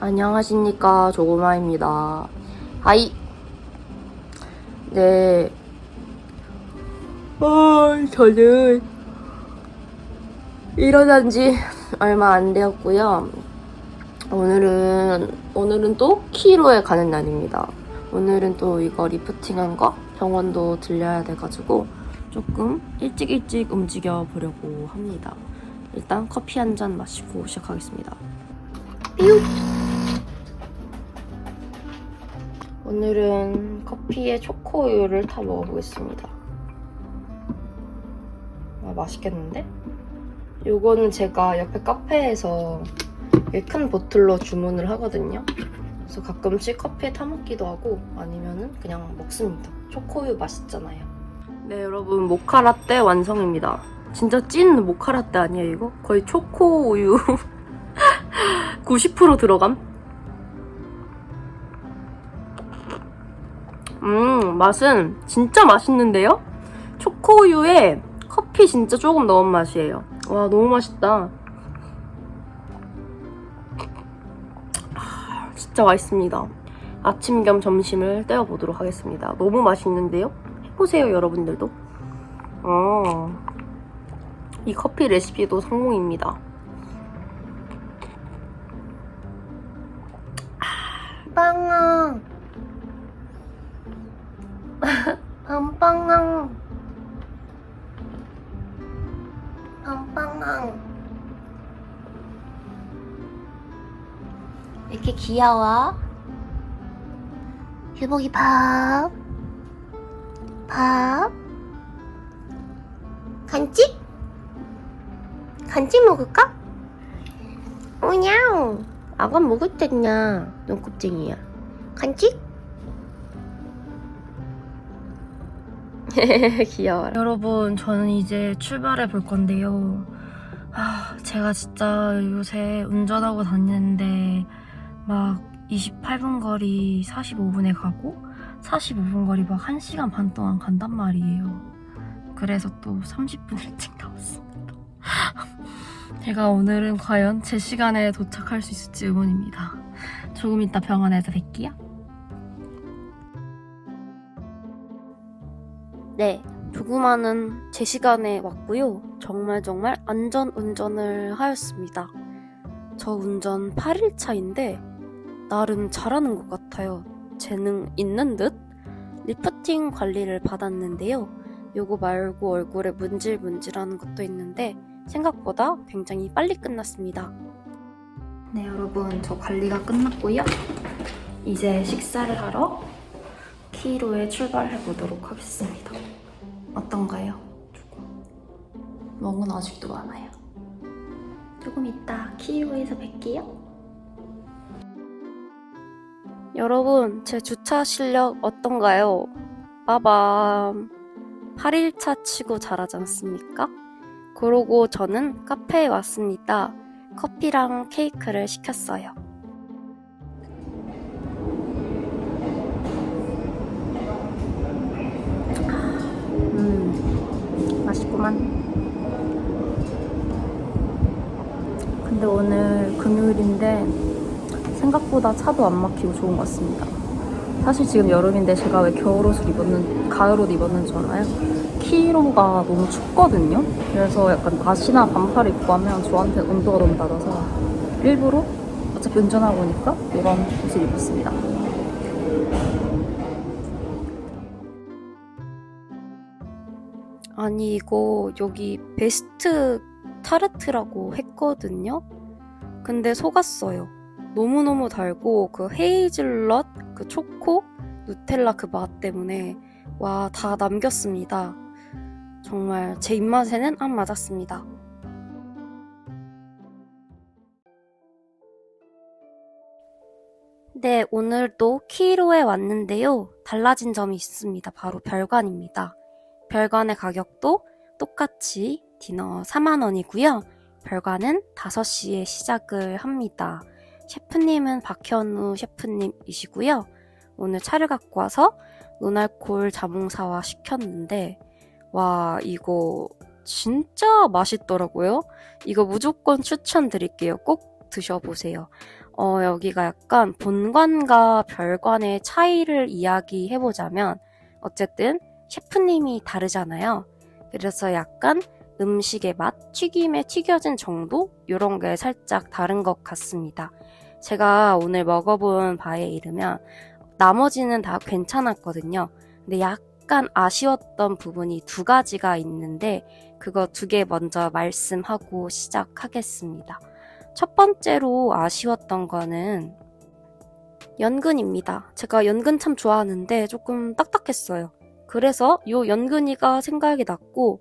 안녕하십니까 조고마입니다. 하이. 네. 어, 저는 일어난 지 얼마 안 되었고요. 오늘은 오늘은 또 키로에 가는 날입니다. 오늘은 또 이거 리프팅한 거 병원도 들려야 돼가지고 조금 일찍 일찍 움직여 보려고 합니다. 일단 커피 한 잔 마시고 시작하겠습니다. 삐우. 오늘은 커피에 초코우유를 타 먹어보겠습니다. 아, 맛있겠는데? 요거는 제가 옆에 카페에서 이큰 보틀로 주문을 하거든요. 그래서 가끔씩 커피에 타 먹기도 하고 아니면은 그냥 먹습니다. 초코우유 맛있잖아요. 네, 여러분 모카라떼 완성입니다. 진짜 찐 모카라떼 아니에요, 이거? 거의 초코우유 90% 들어감? 음, 맛은 진짜 맛있는데요? 초코우유에 커피 진짜 조금 넣은 맛이에요. 와, 너무 맛있다. 아, 진짜 맛있습니다. 아침 겸 점심을 때워보도록 하겠습니다. 너무 맛있는데요? 해보세요, 여러분들도. 어, 이 커피 레시피도 성공입니다. 빵아. 빵빵앙. 빵빵앙. 이렇게 귀여워. 유복이 밥. 밥. 간식? 간식 먹을까? 오냐우. 아가 먹을 땐냐. 눈곱쟁이야. 간식? 귀여워. 여러분, 저는 이제 출발해 볼 건데요. 아, 제가 진짜 요새 운전하고 다니는데 막 28분 거리 45분에 가고 45분 거리 막 1시간 반 동안 간단 말이에요. 그래서 또 30분 일찍 나왔습니다. 제가 오늘은 과연 제 시간에 도착할 수 있을지 의문입니다. 조금 이따 병원에서 뵐게요. 네, 조그마는 제 시간에 왔고요. 정말 정말 안전 운전을 하였습니다. 저 운전 8일차인데 나름 잘하는 것 같아요. 재능 있는 듯? 리프팅 관리를 받았는데요. 요거 말고 얼굴에 문질문질하는 것도 있는데 생각보다 굉장히 빨리 끝났습니다. 네, 여러분 저 관리가 끝났고요. 이제 식사를 하러 키로에 출발해 보도록 하겠습니다. 어떤가요? 조금 멍은 아직도 많아요. 조금 이따 키로에서 뵐게요. 여러분, 제 주차 실력 어떤가요? 빠밤. 8일차 치고 잘하지 않습니까? 그러고 저는 카페에 왔습니다. 커피랑 케이크를 시켰어요. 맛있구만. 근데 오늘 금요일인데 생각보다 차도 안 막히고 좋은 것 같습니다. 사실 지금 여름인데 제가 왜 겨울옷을 입었는, 가을옷 입었는 줄 알아요? 키로가 너무 춥거든요? 그래서 약간 나시나 반팔 입고 하면 저한테 온도가 너무 낮아서 일부러 어차피 운전하고 오니까 이런 옷을 입었습니다. 아니 이거 여기 베스트 타르트라고 했거든요? 근데 속았어요. 너무너무 달고 그 헤이즐넛, 그 초코, 누텔라 그 맛 때문에 와 다 남겼습니다. 정말 제 입맛에는 안 맞았습니다. 네, 오늘도 키로에 왔는데요. 달라진 점이 있습니다. 바로 별관입니다. 별관의 가격도 똑같이 디너 4만원이고요. 별관은 5시에 시작을 합니다. 셰프님은 박현우 셰프님이시고요. 오늘 차를 갖고 와서 노날콜 자몽사와 시켰는데 와 이거 진짜 맛있더라고요. 이거 무조건 추천드릴게요. 꼭 드셔보세요. 어, 여기가 약간 본관과 별관의 차이를 이야기해보자면, 어쨌든 셰프님이 다르잖아요. 그래서 약간 음식의 맛, 튀김에 튀겨진 정도? 이런 게 살짝 다른 것 같습니다. 제가 오늘 먹어본 바에 이르면, 나머지는 다 괜찮았거든요. 근데 약간 아쉬웠던 부분이 두 가지가 있는데, 그거 두 개 먼저 말씀하고 시작하겠습니다. 첫 번째로 아쉬웠던 거는 연근입니다. 제가 연근 참 좋아하는데 조금 딱딱했어요. 그래서 요 연근이가 생각이 났고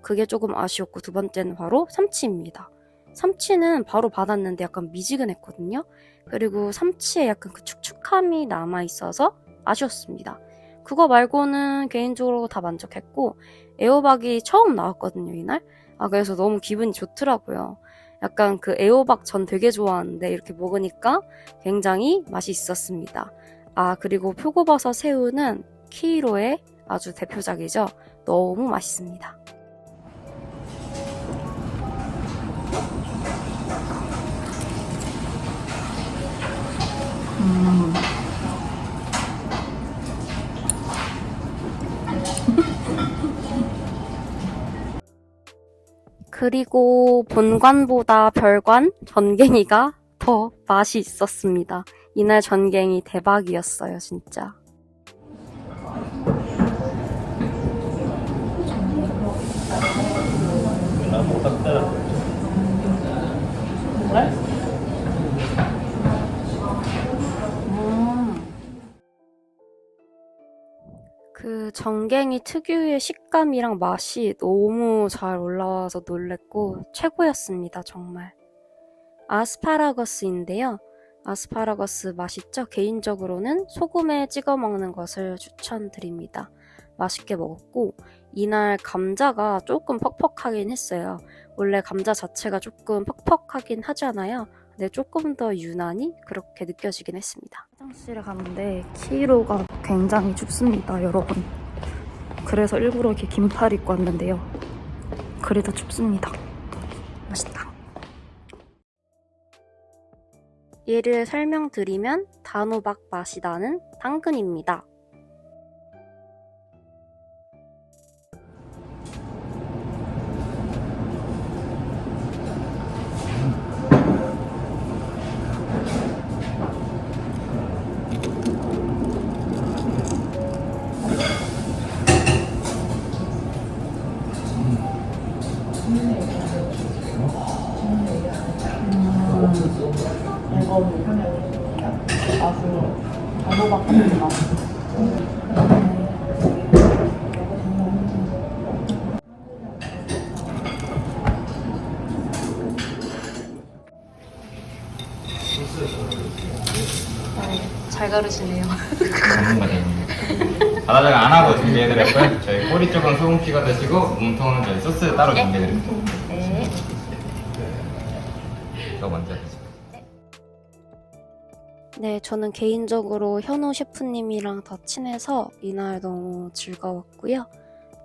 그게 조금 아쉬웠고 두 번째는 바로 삼치입니다. 삼치는 바로 받았는데 약간 미지근했거든요. 그리고 삼치에 약간 그 축축함이 남아 있어서 아쉬웠습니다. 그거 말고는 개인적으로 다 만족했고 애호박이 처음 나왔거든요 이날. 아 그래서 너무 기분이 좋더라고요. 약간 그 애호박 전 되게 좋아하는데 이렇게 먹으니까 굉장히 맛이 있었습니다. 아 그리고 표고버섯 새우는 키로의 아주 대표작이죠. 너무 맛있습니다. 그리고 본관보다 별관 전갱이가 더 맛이 있었습니다. 이날 전갱이 대박이었어요, 진짜. 그 전갱이 특유의 식감이랑 맛이 너무 잘 올라와서 놀랬고 최고였습니다, 정말. 아스파라거스인데요. 아스파라거스 맛있죠? 개인적으로는 소금에 찍어 먹는 것을 추천드립니다. 맛있게 먹었고 이날 감자가 조금 퍽퍽하긴 했어요. 원래 감자 자체가 조금 퍽퍽하긴 하잖아요. 근데 조금 더 유난히 그렇게 느껴지긴 했습니다. 화장실에 갔는데 키로가 굉장히 춥습니다, 여러분. 그래서 일부러 이렇게 긴팔 입고 왔는데요. 그래도 춥습니다. 맛있다. 얘를 설명드리면 단호박 맛이 나는 당근입니다. 잘 가르치네요. 전문가입니다. 바다장 안 하고 준비해드렸고요. 저희 꼬리 쪽은 소금 찍어 드시고 몸통은 저희 소스 따로 준비해드립니다. 네. 이거 먼저 드시고. 네, 저는 개인적으로 현우 셰프님이랑 더 친해서 이날 너무 즐거웠고요.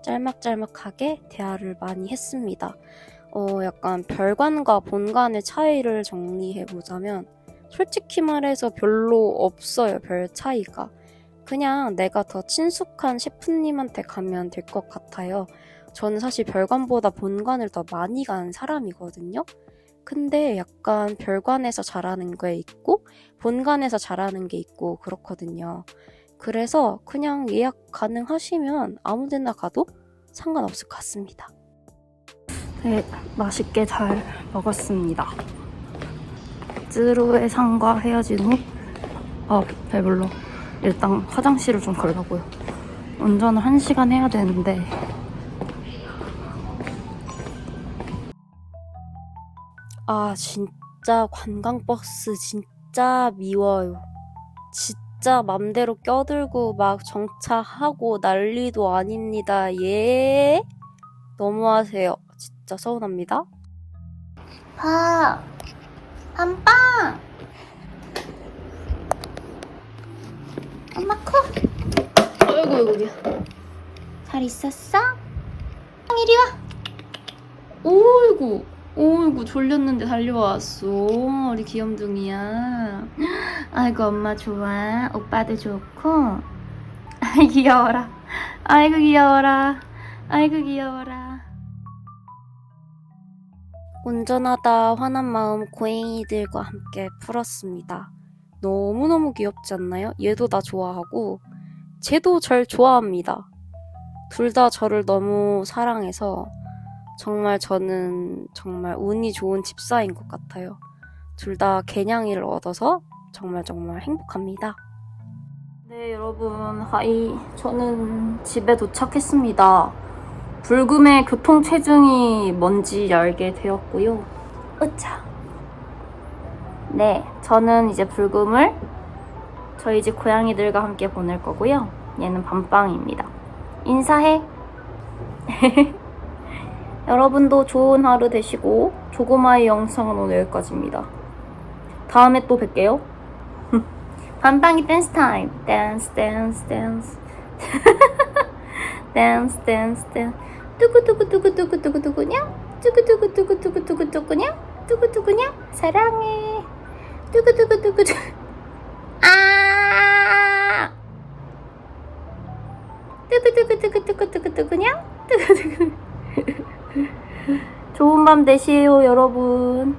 짤막짤막하게 대화를 많이 했습니다. 어, 약간 별관과 본관의 차이를 정리해보자면, 솔직히 말해서 별로 없어요, 별 차이가. 그냥 내가 더 친숙한 셰프님한테 가면 될 것 같아요. 저는 사실 별관보다 본관을 더 많이 가는 사람이거든요. 근데 약간 별관에서 잘하는 게 있고, 본관에서 잘하는 게 있고, 그렇거든요. 그래서 그냥 예약 가능하시면 아무 데나 가도 상관없을 것 같습니다. 네, 맛있게 잘 먹었습니다. 쯔루의 상과 헤어진 후, 아, 배불러. 일단 화장실을 좀 가려고요. 운전을 한 시간 해야 되는데, 아, 진짜 관광버스 진짜 미워요. 진짜 맘대로 껴들고 막 정차하고 난리도 아닙니다. 예? 너무하세요. 진짜 서운합니다. 밥! 한빵! 엄마 코! 아이고, 아이고, 미안. 잘 있었어? 이리 와! 오이고. 오이구 졸렸는데 달려왔어. 우리 귀염둥이야. 아이고 엄마 좋아. 오빠도 좋고. 아이 귀여워라. 아이고 귀여워라. 아이고 귀여워라. 운전하다 화난 마음 고양이들과 함께 풀었습니다. 너무너무 귀엽지 않나요? 얘도 나 좋아하고 쟤도 절 좋아합니다. 둘 다 저를 너무 사랑해서 정말 저는 정말 운이 좋은 집사인 것 같아요. 둘 다 개냥이를 얻어서 정말 정말 행복합니다. 네, 여러분, 하이. 저는 집에 도착했습니다. 불금의 교통 체증이 뭔지 알게 되었고요. 으차. 네, 저는 이제 불금을 저희 집 고양이들과 함께 보낼 거고요. 얘는 밤빵입니다. 인사해. 여러분도 좋은 하루 되시고 조그마의 영상은 오늘 여기까지입니다. 다음에 또 뵐게요. 반방이 댄스 타임. 댄스 댄스 댄스. 댄스 댄스 댄스. 두구두구두구두구두구두구냐? 두구두구두구두구두구두구냐? 두구두구냐? 사랑해. 두구두구두구두. 아! 좋은 밤 되시에요, 여러분.